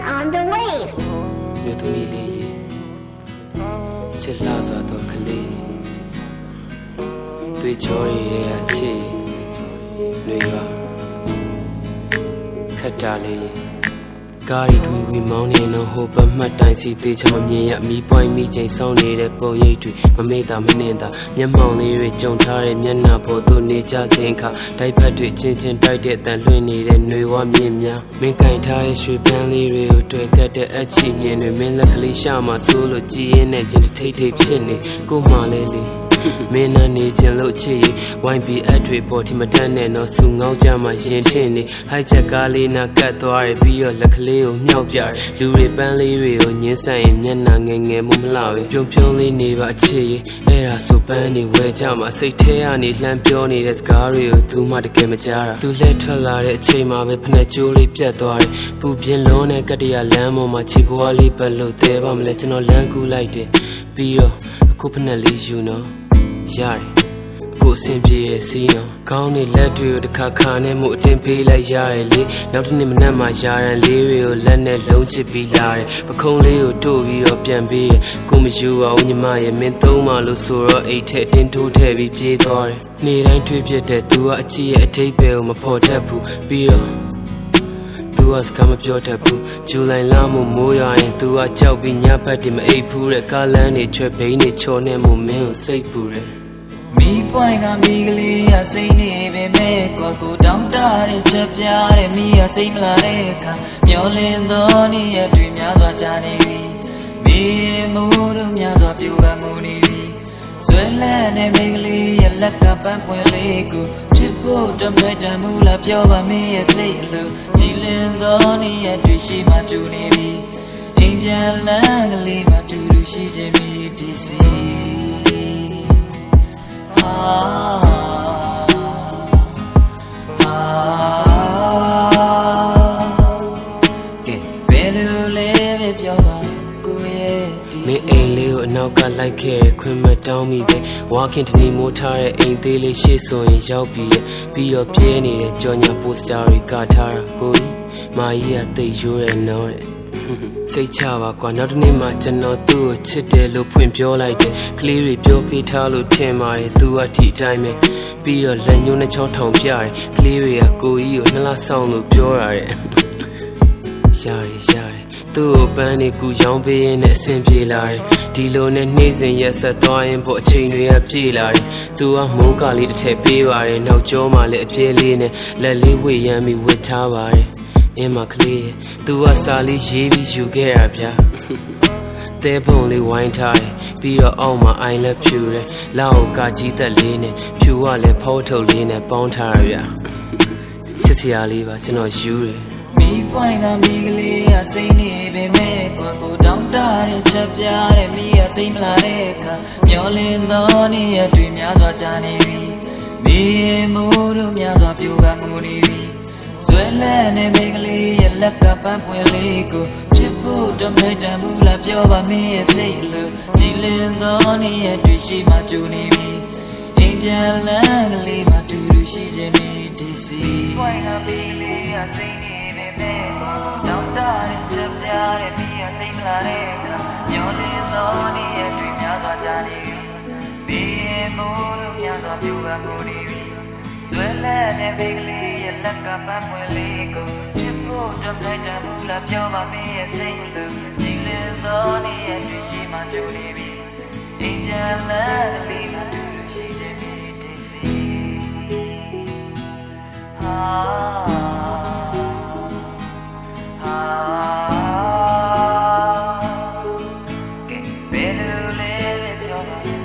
on the way. မြို့သမီးလေးရေချစ်လာစွာတော့ကလေးတွေ့ချောရရဲ့အချစ်နှွေပါခက်တာလေးရေ ကားရီထွေဝီမောင်းနေတော့ဟိုဘက်မှတ်တိုင်းစီသေးချမမြင်ရမီပွိုင်းမိချိန်ဆောင်းနေတဲ့ပုံရိပ်တွေမမေ့တာမနှင်တာမျက်မှောင်လေးတွေကြုံထားတဲ့မျက်နှာပေါ်သူနေကြစဉ်ခါတိုက်ဖက်တွေချင်းချင်းတိုက်တဲ့တန်လွှင့်နေတဲ့နှွေဝမြင့်များမင်းကင်ထားတဲ့ရွှေပန်းလေးတွေကိုတွေ့ကတ်တဲ့အချီမြင်တွေမင်းလက်ကလေးရှာမှဆိုးလို့ကြည်ရင်နဲ့ရင်ထိတ်ထိတ်ဖြစ်နေကိုမှလေးလေး မင်းနဲ့နေခြင်းလို့ချစ်ရင်ဝိုင်းပြီးအထွေပေါ်ဒီမတန်းနဲ့တော့စူငေါကြမှာရင်ထင်နေဟိုက်ချက်ကားလေးနာကတ်သွားရပြီးတော့လက်ကလေးကိုမြောက်ပြတယ်လူတွေပန်းလေးတွေကိုညှင်းဆိုင်ရင်မျက်နှာငယ်ငယ်မမလှပဲပြုံပြုံလေးနေပါအချစ်ရင်အဲ့ဒါဆိုပန်းနေဝဲကြမှာစိတ်ထဲကနေလှမ်းပြောနေတဲ့စကားတွေကိုသူမှတကယ်မကြားတာသူလက်ထွက်လာတဲ့အချိန်မှာပဲဖက်ကြိုးလေးပြတ်သွားတယ်ပူပြင်းလုံးနဲ့ကတရလမ်းပေါ်မှာခြေပွားလေးပတ်လို့တဲပါမလဲကျွန်တော်လမ်းကူးလိုက်တယ်ပြီးတော့အခုဖက်လေးယူနော် ရတယ်ကိုအဆင်ပြေရစီနော်ခေါင်းနဲ့လက်တွေကိုတစ်ခါခါနဲ့မှုအတင်းပေးလိုက်ရတယ်လေနောက်တစ်နေ့မနက်မှယာရန်လေးတွေကိုလက်နဲ့လုံးချစ်ပြီးလာတယ်ပခုံးလေးကိုတို့ပြီးတော့ပြန်ပေးတယ်ကိုမယူအောင်ညီမရဲ့မင်းသုံးမှလို့ဆိုတော့အိတ်ထက်တင်းထိုးထည့်ပြီးပြေးသွားတယ်နေ့တိုင်းတွေ့ဖြစ်တဲ့သူကအချစ်ရဲ့အထိပ္ပယ်ကိုမဖော်တတ်ဘူးပြီးတော့သူကစကားမပြောတတ်ဘူးဂျူလိုင်လမို့မိုးရွာရင်သူကကြောက်ပြီးညဘက်တည်းမအိပ်ဘူးတဲ့ကားလန်းနေချွဲဘိန်းနေချော်နေမို့မင်းကိုစိတ်ပူတယ် မီးပွိုင်ကမီးကလေးရစိတ်နေပေမဲ့ကိုကိုတောင်းတတဲ့ချက်ပြတဲ့မီးရစိတ်မလာတဲ့အခါမျောလင်းသောနေ့ရက်တွေများစွာကြာနေပြီမီးမိုးတို့များစွာပြူပမှုနေပြီဆွဲလန်းတဲ့မိန်းကလေးရဲ့လက်ကပန်းပွင့်လေးကိုဖြစ်ဖို့တမဲ့တမှုလားပြောပါမင်းရဲ့စိတ်အလိုကြည်လင်သောနေ့ရက်တွေရှိမှကျူနေပြီအိမ်ပြန်လန်းကလေးမှတူတူရှိခြင်းမီဒီစီ မင်းအိမ်လေးကိုအနောက်ကလိုက်ခဲ့ခွင့်မတောင်းမိပဲဝါခင်တနီမိုးထားတဲ့အိမ်သေးလေးရှေ့ဆိုရင်ရောက်ပြီးရဲ့ပြီးတော့ပြဲနေတဲ့ကြော်ညာပိုစတာတွေကထားတာကိုကြီးမာကြီးကတိတ်ရိုးတယ်နော်တဲ့ စိတ်ချပါကွာနောက်တစ်နေ့မှကျွန်တော်သူ့ကိုချစ်တယ်လို့ဖွင့်ပြောလိုက်တယ်ကလေးတွေပြောပြထားလို့ထင်ပါတယ်သူကဒီအတိုင်းပဲပြီးတော့လက်ညှိုးနဲ့ချောင်းထောင်ပြတယ်ကလေးတွေကကိုကြီးကိုနှလားဆောင်လို့ပြောတာတဲ့ရတယ်ရတယ်သူ့ကိုပန်းနေကူရောင်းပေးရင်နဲ့အဆင်ပြေလာတယ်ဒီလိုနဲ့နှိမ့်စဉ်ရက်ဆက်သွားရင်ပေါ့အချိန်တွေကပြေလာတယ်သူကမိုးကလေးတစ်ထည့်ပေးပါတယ်နောက်ကျောမှာလည်းအပြည့်လေးနဲ့လက်လေးဝေရမ်းပြီးဝတ်ထားပါတယ်အင်းမကလေးရဲ့ သူကစာလေးရေးပြီးယူခဲ့ရဗျာတဲပုံလေးဝိုင်းထားတယ်ပြီးတော့အောက်မှာအိုင်လက်ဖြူတယ်လောက်ကိုကာကြီးသက်လေးနဲ့ဖြူကလည်းဖောက်ထုတ်လေးနဲ့ပေါင်းထားရဗျာချစ်စရာလေးပါကျွန်တော်ယူတယ်မီးပွိုင်ကမီးကလေးရစိတ်နေပေမဲ့ကိုကိုတောင်းတတဲ့ချက်ပြတဲ့မီးရစိတ်မလာတဲ့အခါမျောလင်းသောနေ့ရက်တွေများစွာကြာနေပြီမီးမိုးတို့များစွာပြူပမှုနေပြီ ဆွဲလန်းတဲ့မိန်းကလေးရဲ့လက်ကပန်းပွင့်လေးကိုဖြစ်ဖို့တမဲ့တမှုလားပြောပါမင်းရဲ့စိတ်အလိုကြည်လင်သောနေ့ရက်တွေရှိမှကျူနေပြီအိမ်ပြန်လန်းကလေးမှတူတူရှိခြင်းမီဒီစီပွိုင်ကမီးလေးရစိတ်နေပေမဲ့တောင်းတတဲ့ချက်ပြတဲ့မီးရစိတ်မလာတဲ့အခါမျောလင်းသောနေ့ရက်တွေများစွာကြာနေပြီဘီမိုးတို့များစွာပြူပမှုနေပြီဆွဲလန်းတဲ့မိန်းကလေးရဲ့ လက်ကပန်းပွင့်လေးကိုချစ်ဖို့တော့လိုက်တာဘူးလားပြောပါမင်းရဲ့စိတ်လူဒီလင်းသောနေ့ရဲ့တွေ့ရှိမှကြိုနေပြီအင်းကြမ်းလမ်းလေးမှတူရှိတယ်ပြီတိတ်စီဟာဘယ်လိုလဲပြောပါ